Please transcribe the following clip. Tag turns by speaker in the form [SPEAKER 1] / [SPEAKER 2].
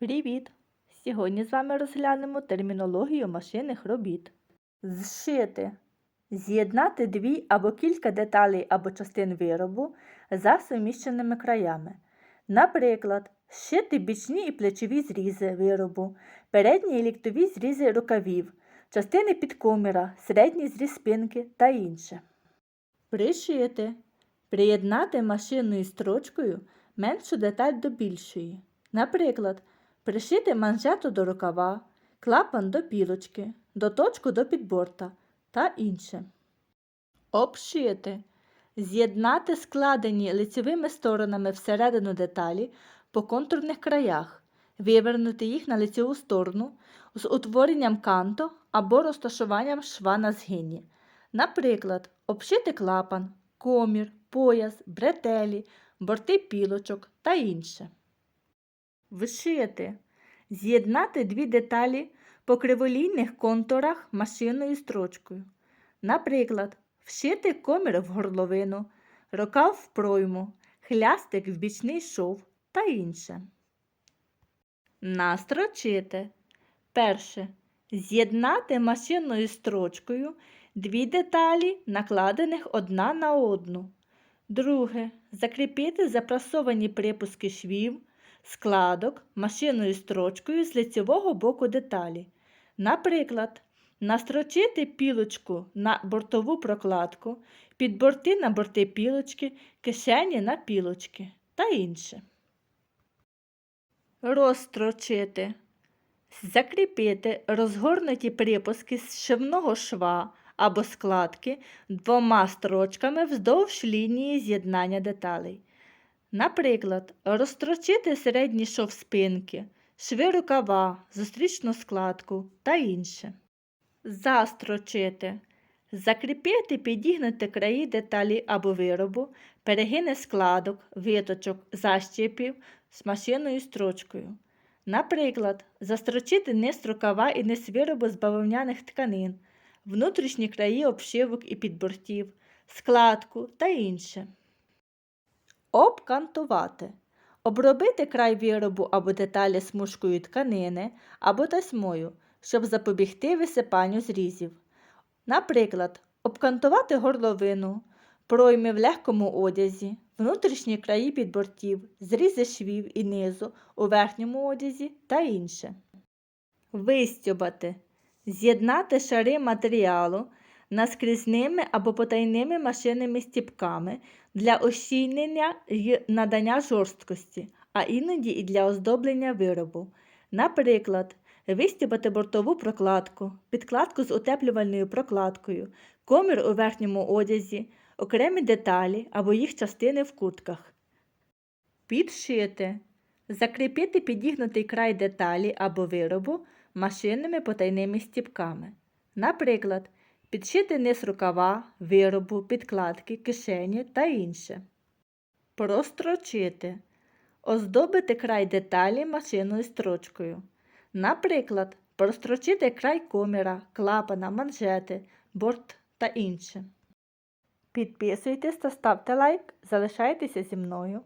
[SPEAKER 1] Привіт! Сьогодні з вами розглянемо термінологію машинних робіт. Зшити. З'єднати дві або кілька деталей або частин виробу за суміщеними краями. Наприклад, зшити бічні і плечові зрізи виробу, передні і ліктові зрізи рукавів, частини підкоміра, середній зріз спинки та інше. Пришити. Приєднати машинною строчкою меншу деталь до більшої. Наприклад, пришити манжету до рукава, клапан до пілочки, доточку до підборта та інше. Обшити. З'єднати складені лицевими сторонами всередину деталі по контурних краях, вивернути їх на лицеву сторону з утворенням канто або розташуванням шва на згині. Наприклад, обшити клапан, комір, пояс, бретелі, борти пілочок та інше. Вшити. З'єднати дві деталі по криволійних контурах машинною строчкою. Наприклад, вшити комір в горловину, рукав в пройму, хлястик в бічний шов та інше. Настрочити. Перше. З'єднати машинною строчкою дві деталі, накладених одна на одну. Друге. Закріпити запрасовані припуски швів, складок машинною строчкою з лицевого боку деталі. Наприклад, настрочити пілочку на бортову прокладку, підборти на борти пілочки, кишені на пілочки та інше. Розстрочити. Закріпити розгорнуті припуски з шивного шва або складки двома строчками вздовж лінії з'єднання деталей. Наприклад, розстрочити середній шов спинки, шви рукава, зустрічну складку та інше. Застрочити. Закріпити підігнути краї деталі або виробу, перегини складок, виточок, защіпів з машинною строчкою. Наприклад, застрочити низ рукава і низ виробу з бавовняних тканин, внутрішні краї обшивок і підбортів, складку та інше. Обкантувати. Обробити край виробу або деталі смужкою тканини або тасьмою, щоб запобігти висипанню зрізів. Наприклад, обкантувати горловину, пройми в легкому одязі, внутрішні краї підбортів, зрізи швів і низу у верхньому одязі та інше. Вистюбати. З'єднати шари матеріалу наскрізними або потайними машинними стіпками для ощільнення й надання жорсткості, а іноді і для оздоблення виробу. Наприклад, вистібати бортову прокладку, підкладку з утеплювальною прокладкою, комір у верхньому одязі, окремі деталі або їх частини в кутках. Підшити. Закріпити підігнутий край деталі або виробу машинними потайними стіпками. Наприклад, підшити низ рукава, виробу, підкладки, кишені та інше. Прострочити. Оздобити край деталі машинною строчкою. Наприклад, прострочити край коміра, клапана, манжети, борт та інше. Підписуйтесь та ставте лайк, залишайтеся зі мною.